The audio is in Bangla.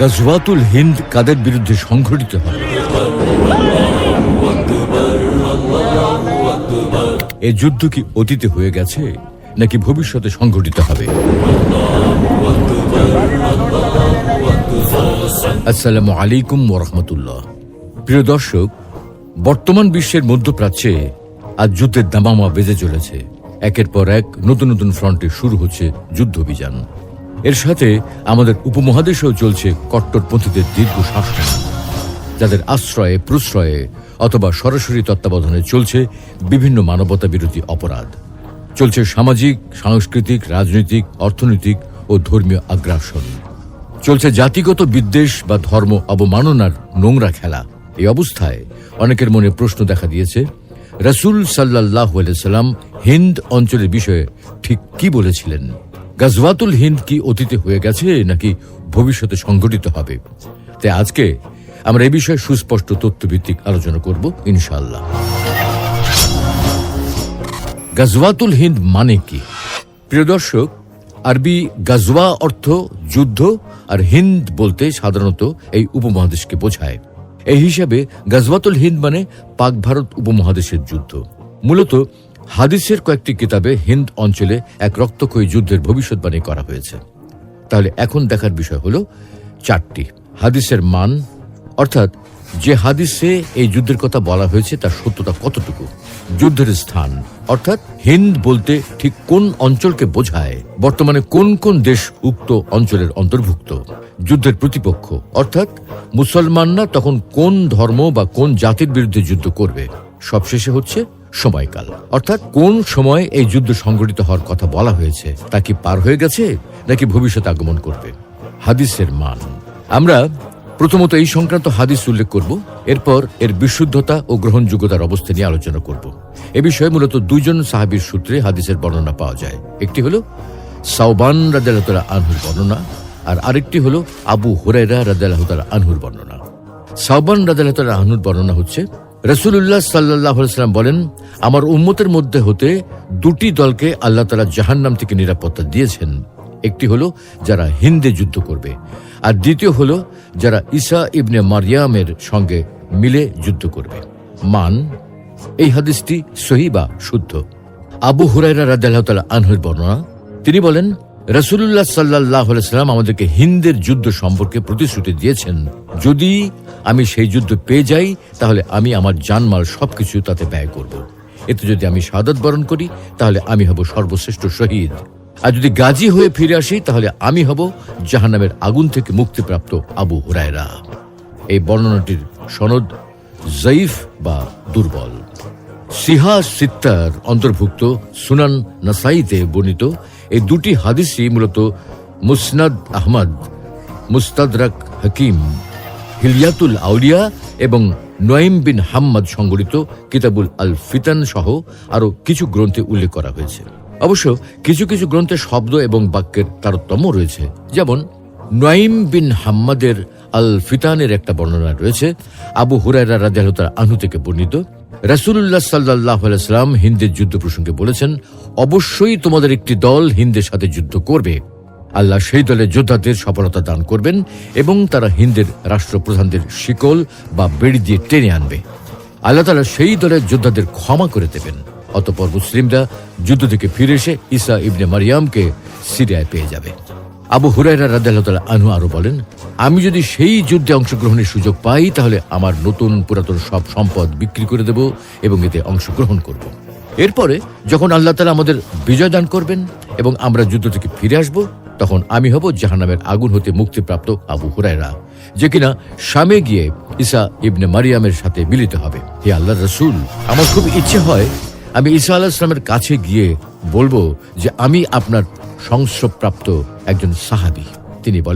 গাজওয়াতুল হিন্দ কাদের বিরুদ্ধে সংঘটিত হবে এ যুদ্ধ কি অতীতে হয়ে গেছে, নাকি ভবিষ্যতে সংঘটিত হবে? আসসালামু আলাইকুম ওরহমতুল্লাহ প্রিয় দর্শক, বর্তমান বিশ্বের মধ্যপ্রাচ্যে আজ যুদ্ধের দামামা বেজে চলেছে। একের পর এক নতুন নতুন ফ্রন্টে শুরু হচ্ছে যুদ্ধ অভিযান। এর সাথে আমাদের উপমহাদেশেও চলছে কট্টরপন্থীদের দীর্ঘ শাসন যাদের আশ্রয়ে, প্রশ্রয়ে অথবা সরাসরি তত্ত্বাবধানে চলছে বিভিন্ন মানবতা বিরোধী অপরাধ। চলছে সামাজিক, সাংস্কৃতিক, রাজনৈতিক, অর্থনৈতিক ও ধর্মীয় আগ্রাসন। চলছে জাতিগত বিদ্বেষ বা ধর্ম অবমাননার নোংরা খেলা। এই অবস্থায় অনেকের মনে প্রশ্ন দেখা দিয়েছে, রসুল সাল্লাহ সাল্লাম হিন্দ অঞ্চলের বিষয়ে ঠিক কি বলেছিলেন? গাজওয়াতুল হিন্দ কি অতীতে হয়ে গেছে নাকি ভবিষ্যতে সংঘটিত হবে? তাই আজকে আমরা এ বিষয়ে সুস্পষ্ট তথ্যভিত্তিক আলোচনা করব ইনশাল্লাহ গাজওয়াতুল হিন্দ মানে কি? প্রিয় দর্শক, আরবি গাজওয়া অর্থ যুদ্ধ আর হিন্দ বলতে সাধারণত এই উপমহাদেশকে বোঝায়। এই হিসাবে গাজওয়াতুল হিন্দ মানে পাক ভারত উপমহাদেশের যুদ্ধ। মূলত হাদিসের কয়েকটি কিতাবে হিন্দ অঞ্চলে এক রক্তক্ষয়ী যুদ্ধের ভবিষ্যৎবাণী করা হয়েছে। তাহলে এখন দেখার বিষয় হলো চারটি। হাদিসের মান, অর্থাৎ যে হাদিসে এই যুদ্ধের কথা বলা হয়েছে তার সত্যতা কতটুকু? যুদ্ধের স্থান, অর্থাৎ হিন্দ বলতে ঠিক কোন অঞ্চলকে বোঝায়? বর্তমানে কোন কোন দেশ উক্ত অঞ্চলের অন্তর্ভুক্ত? যুদ্ধের প্রতিপক্ষ, অর্থাৎ মুসলমানরা তখন কোন ধর্ম বা কোন জাতির বিরুদ্ধে যুদ্ধ করবে? সবশেষে হচ্ছে সময়কাল। অর্থাৎ কোন সময় এই যুদ্ধ সংঘটিত হওয়ার কথা বলা হয়েছে, তা কি পার হয়ে গেছে, নাকি ভবিষ্যতে আগমন করবে? হাদিসের মান। আমরা প্রথমত এই সংক্রান্ত হাদিস উল্লেখ করব, এরপর এর বিশুদ্ধতা ও গ্রহণযোগ্যতার অবস্থা নিয়ে আলোচনা করব। এ বিষয়ে মূলত দুইজন সাহাবীর সূত্রে হাদিসের বর্ণনা পাওয়া যায়। একটি হলো সাউবান রাজাল্লাহ আনহুর বর্ণনা, আর আরেকটি হলো আবু হুরাইরা রাজাল্লাহ আনহুর বর্ণনা। সাউবান রাজাল্লাহ আনহুর বর্ণনা হচ্ছে রসুল্লাহ সাল্লাহ সাল্লাম বলেন, আমার উম্মতের মধ্যে হতে দুটি দলকে আল্লাহ তালা জাহান্নাম থেকে নিরাপত্তা দিয়েছেন। একটি হলো যারা হিন্দে যুদ্ধ করবে, আর দ্বিতীয় হলো যারা ঈসা ইবনে মারিয়ামের সঙ্গে মিলে যুদ্ধ করবে। মান, এই হাদিসটি সহি বা শুদ্ধ? আবু হুরাইরা রাজ্লাহ তালা আনহুর বর্ণনা, তিনি বলেন রসুল্লাহ সাল্লাহ সাল্লাম আমাদেরকে হিন্দের যুদ্ধ সম্পর্কে প্রতিশ্রুতি দিয়েছেন। যদি আমি সেই যুদ্ধ পেয়ে যাই, তাহলে আমি আমার জানমাল সবকিছু তাতে ব্যয় করব। এতে যদি আমি সাদত বরণ করি, তাহলে আমি হব সর্বশ্রেষ্ঠ শহীদ। আর যদি গাজী হয়ে ফিরে আসি, তাহলে আমি হব জাহান্নামের আগুন থেকে মুক্তিপ্রাপ্ত আবু হুরায়রা। এই বর্ণনাটির সনদ জয়ীফ বা দুর্বল। সিহা সিত্তার অন্তর্ভুক্ত সুনান নাসাইতে বর্ণিত এই দুটি হাদিসই মূলত মুসনাদ আহমদ, মুস্তাদরাক হাকিম, হিলিয়াতুল আউলিয়া এবং নঈম বিন হাম্মদ সংগঠিত কিতাবুল আল ফিতান সহ আরও কিছু গ্রন্থে উল্লেখ করা হয়েছে। অবশ্য কিছু কিছু গ্রন্থে শব্দ এবং বাক্যের তারতম্য রয়েছে। যেমন, নঈম বিন হাম্মাদের আল ফিতানের একটা বর্ণনা রয়েছে। আবু হুরায়রা রাজিয়াল আনহু থেকে বর্ণিত রাসুল্লাহ সাল্লাহ সাল্লাম হিন্দের যুদ্ধ প্রসঙ্গে বলেছেন, অবশ্যই তোমাদের একটি দল হিন্দের সাথে যুদ্ধ করবে। আল্লাহ সেই দলের যোদ্ধাদের সফলতা দান করবেন এবং তারা হিন্দের রাষ্ট্রপ্রধানদের শিকল বা বেড়ি দিয়ে টেনে আনবে। আল্লাহ তালা সেই দলের যোদ্ধাদের ক্ষমা করে দেবেন। অতপর মুসলিমরা যুদ্ধ থেকে ফিরে এসে ঈসা ইবনে মারিয়ামকে সিরিয়ায় পেয়ে যাবে। আবু হুরাইরা রাদ্দাল্লাহ আনহু আরও বলেন, আমি যদি সেই যুদ্ধে অংশগ্রহণের সুযোগ পাই, তাহলে আমার নতুন পুরাতন সব সম্পদ বিক্রি করে দেব এবং এতে অংশগ্রহণ করব। এরপরে যখন আল্লাহ তালা আমাদের বিজয় দান করবেন এবং আমরা যুদ্ধ থেকে ফিরে আসব, তখন আমি হব জাহান্নামের আগুন হতে মুক্তিপ্রাপ্ত আবু হুরায়রা, যে কিনা স্বামে গিয়ে ঈসা ইবনে মারিয়ামের সাথে মিলিত হবে। হে আল্লাহ রসুল, আমার খুব ইচ্ছে হয়, আমি ঈসা আল্লাহ ইসলামের কাছে গিয়ে বলব যে আমি আপনার সংস্রবপ্রাপ্ত একজন সাহাবি। তিনি বলেন